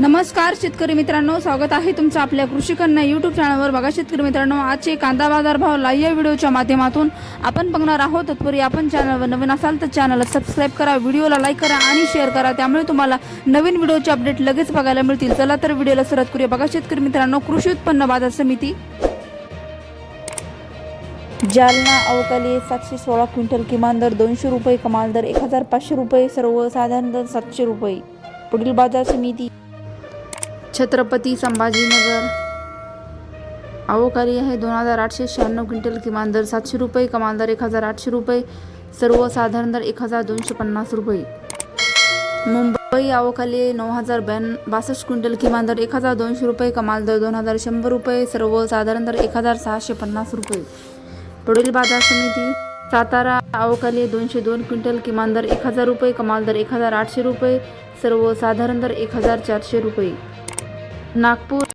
नमस्कार शेतकरी मित्रांनो. स्वागत आहे तुमचं आपल्या कृषी कन्या युट्यूब चॅनलवर बघा शेतकरी मित्रांनो आजचे कांदा बाजार भाव लाईव्ह व्हिडिओच्या माध्यमातून आपण बघणार आहोत. तत्पूर्वी आपण चॅनलवर नवीन असाल तर चॅनलला सबस्क्राईब करा व्हिडिओला लाईक करा आणि शेअर करा. त्यामुळे तुम्हाला नवीन व्हिडिओचे अपडेट लगेच बघायला मिळतील. चला तर व्हिडिओला सुरुवात करूया. बघा शेतकरी मित्रांनो कृषी उत्पन्न बाजार समिती. जालना अवकाली सातशे सोळा क्विंटल किमान दर दोनशे रुपये कमाल दर एक हजार पाचशे रुपये सर्वसाधारण दर सातशे रुपये. पुढील बाजार समिती. छत्रपती संभाजीनगर. अवकाळी आहे दोन हजार आठशे शहाण्णव क्विंटल किमान दर सातशे रुपये कमाल दर एक हजार आठशे रुपये सर्वसाधारण दर एक हजार दोनशे पन्नास रुपये. मुंबई अवकाली नऊ हजार ब्याण्ण बासष्ट क्विंटल किमान दर एक हजार दोनशे रुपये कमाल दर दोन हजार शंभर रुपये सर्वसाधारण दर एक हजार सहाशे पन्नास रुपये. पुढील बाजार समिती सातारा अवकाली दोनशे दोन क्विंटल किमान दर एक हजार रुपये कमाल दर एक हजार आठशे रुपये सर्वसाधारण दर एक हजार चारशे रुपये. नागपूर.